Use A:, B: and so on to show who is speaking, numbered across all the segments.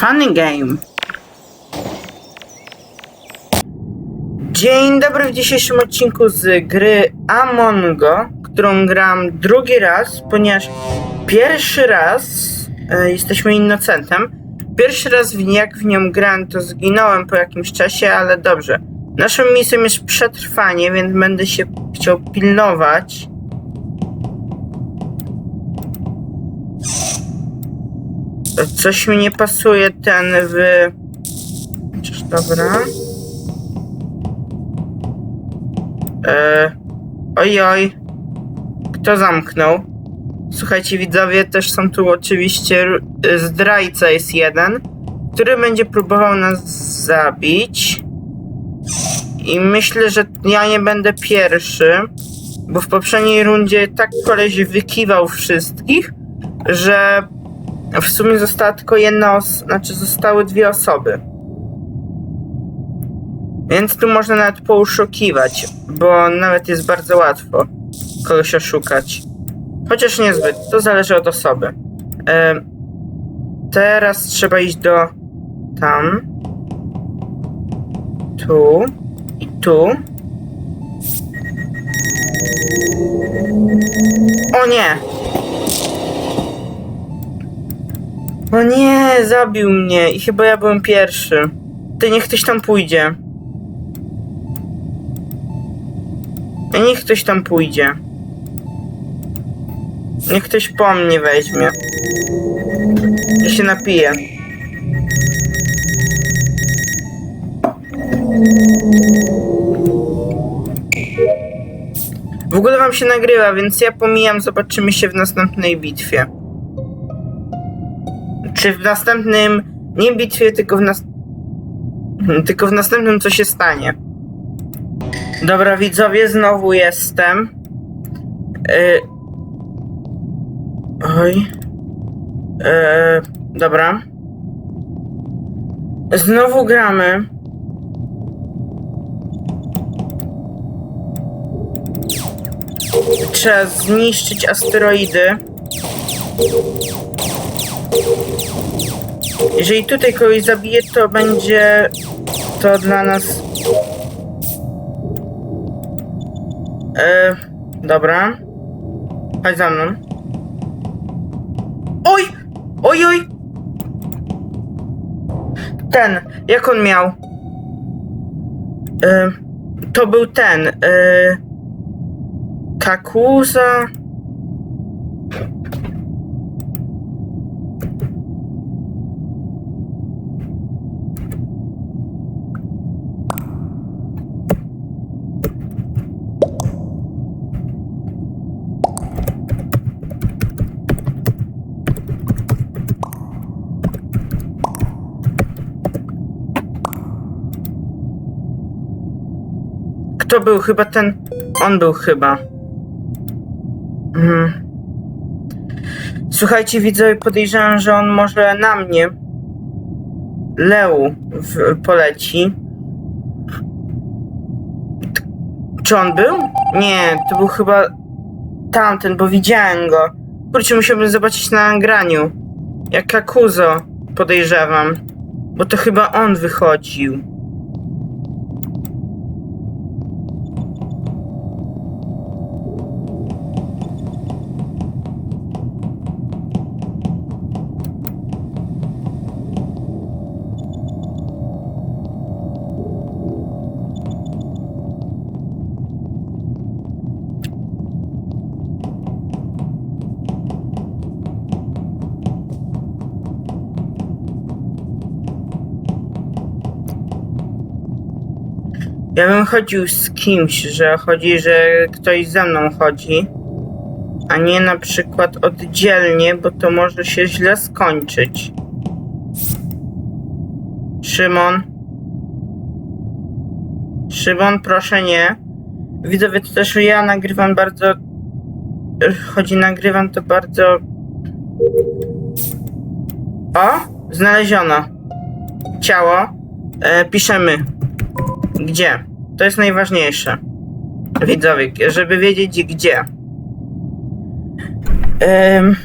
A: Funny game. Dzień dobry w dzisiejszym odcinku z gry Amongo, którą gram drugi raz, ponieważ pierwszy raz e, jesteśmy innocentem. Pierwszy raz w, jak w nią grałem, to zginąłem po jakimś czasie, ale dobrze. Naszą misją jest przetrwanie, więc będę się chciał pilnować. Coś mi nie pasuje ten w... Chociaż dobra. E... Oj, oj. Kto zamknął? Słuchajcie, widzowie, też są tu oczywiście r- zdrajca jest jeden, który będzie próbował nas zabić. I myślę, że ja nie będę pierwszy, bo w poprzedniej rundzie tak koleś wykiwał wszystkich, że w sumie została tylko jedna os- znaczy zostały dwie osoby. Więc tu można nawet pouszukiwać, bo nawet jest bardzo łatwo kogoś oszukać. Chociaż niezbyt, to zależy od osoby. Em, teraz trzeba iść do tam. Tu. I tu. O nie! O nie, zabił mnie i chyba ja byłem pierwszy. Ty niech ktoś tam pójdzie. Niech ktoś tam pójdzie. Niech ktoś po mnie weźmie. Ja się napiję. W ogóle wam się nagrywa, więc ja pomijam, zobaczymy się w następnej bitwie. Czy w następnym, nie bitwie, tylko w nas... Tylko w następnym co się stanie. Dobra, widzowie, znowu jestem. Y... Oj. Y... Dobra. Znowu gramy. Trzeba zniszczyć asteroidy. Jeżeli tutaj kogoś zabije, to będzie to dla nas. E, dobra. Chodź za mną. Oj! Oj, oj! Ten, jak on miał? E, to był ten. E, Kakuza. Kto był? Chyba ten. On był chyba. Mhm. Słuchajcie, widzowie, podejrzewam, że on może na mnie. Leu w, poleci. Czy on był? Nie, to był chyba tamten, bo widziałem go. Kurczę, musiałbym zobaczyć na nagraniu. Jak Kakuzo, podejrzewam. Bo to chyba on wychodził. Ja bym chodził z kimś, że chodzi, że ktoś ze mną chodzi, a nie na przykład oddzielnie, bo to może się źle skończyć. Szymon. Szymon, proszę nie. Widzowie, to też ja nagrywam bardzo. Chodzi, nagrywam to bardzo. O! Znaleziono. Ciało. E, piszemy. Gdzie? To jest najważniejsze. Widzowie, żeby wiedzieć gdzie. Em,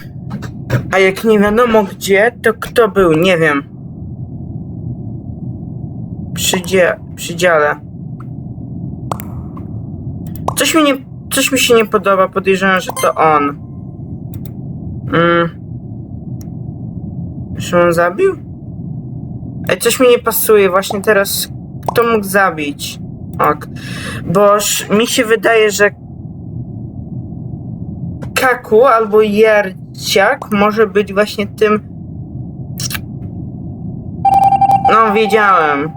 A: a jak nie wiadomo gdzie, to kto był? Nie wiem. przydzie, przydziale. Coś mi nie, coś mi się nie podoba, podejrzewam, że to on. Mm. Czy on zabił? Ej, coś mi nie pasuje, właśnie teraz kto mógł zabić? Ok. Boż mi się wydaje, że Kaku albo Jerciak może być właśnie tym. No, wiedziałem.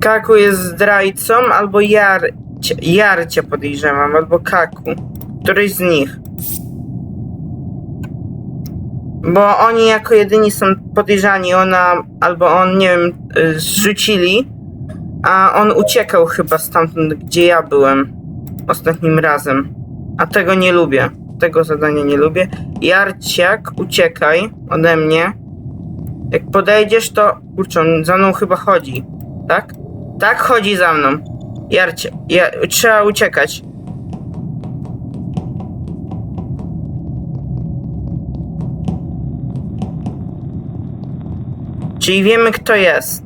A: Kaku jest zdrajcą, albo Jarcia, Jarcia podejrzewam, albo Kaku. Któryś z nich. Bo oni jako jedyni są podejrzani, ona albo on, nie wiem, y, zrzucili, a on uciekał chyba stamtąd, gdzie ja byłem ostatnim razem. A tego nie lubię. Tego zadania nie lubię. Jarciak, uciekaj ode mnie. Jak podejdziesz, to kurczę, on za mną chyba chodzi. Tak? Tak, chodzi za mną. Jarcie, ja, trzeba uciekać. Czyli wiemy, kto jest.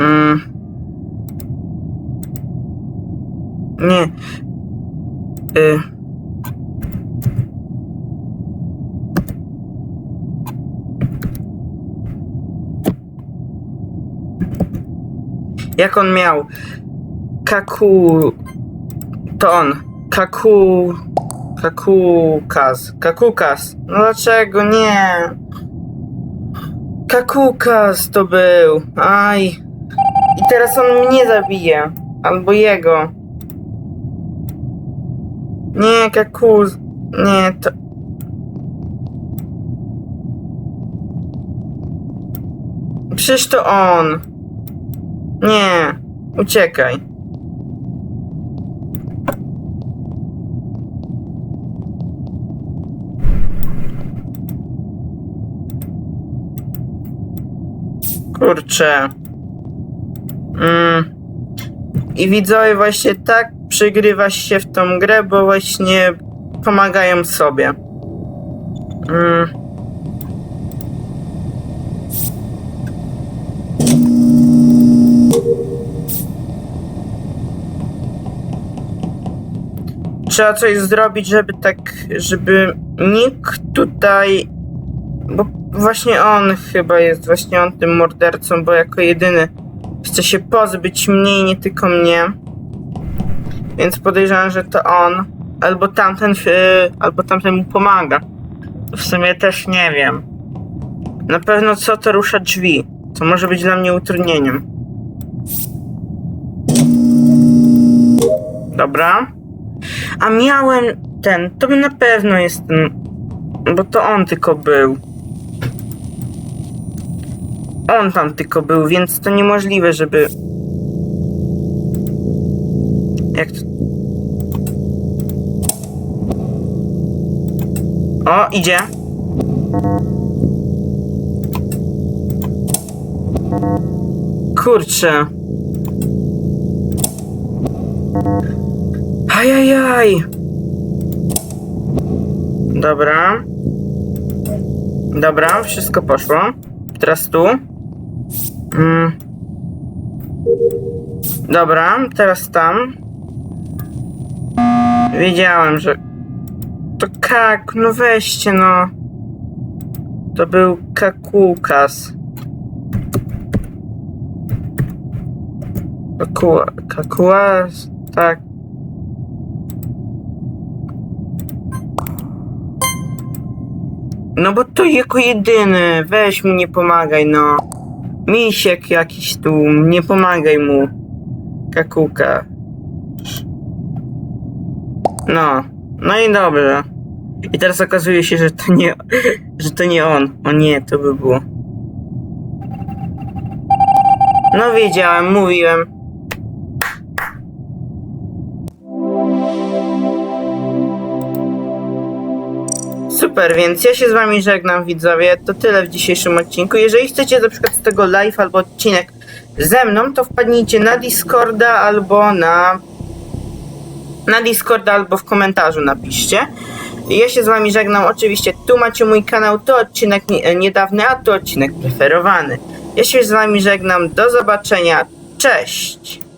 A: Mm. Nie. Y. Jak on miał? Kaku. To on. Kaku. Kakukas. Kakukas. No dlaczego nie? Kakukas to był. Aj. I teraz on mnie zabije. Albo jego. Nie, Kakuz. Nie, to. Przecież to on. Nie. Uciekaj. Kurczę. Mm. I widzowie właśnie tak przegrywa się w tą grę, bo właśnie pomagają sobie. Mm. Trzeba coś zrobić, żeby tak, żeby nikt tutaj, bo właśnie on chyba jest właśnie on tym mordercą, bo jako jedyny chce się pozbyć mnie i nie tylko mnie. Więc podejrzewam, że to on. Albo tamten, yy, albo tamten mu pomaga. W sumie też nie wiem. Na pewno co to rusza drzwi. Co może być dla mnie utrudnieniem. Dobra. A miałem ten. To na pewno jest ten. Bo to on tylko był. On tam tylko był, więc to niemożliwe, żeby. Jak to. O, idzie. Kurczę. Ajajaj. Dobra. Dobra, wszystko poszło. Teraz tu. Mm. Dobra, teraz tam. Wiedziałem, że. To kak, no weźcie, no. To był kakukas. Kakua, kakuas, tak. No bo to jako jedyny, weź mu nie pomagaj, no. Misiek jakiś tu, nie pomagaj mu. Kakuka. No, no i dobrze. I teraz okazuje się, że to nie, że to nie on. O nie, to by było. No wiedziałem, mówiłem. Super, więc ja się z wami żegnam widzowie. To tyle w dzisiejszym odcinku. Jeżeli chcecie na przykład z tego live albo odcinek ze mną, to wpadnijcie na Discorda albo na na Discorda albo w komentarzu napiszcie. Ja się z wami żegnam. Oczywiście tu macie mój kanał, to odcinek nie, niedawny, a to odcinek preferowany. Ja się z wami żegnam. Do zobaczenia. Cześć!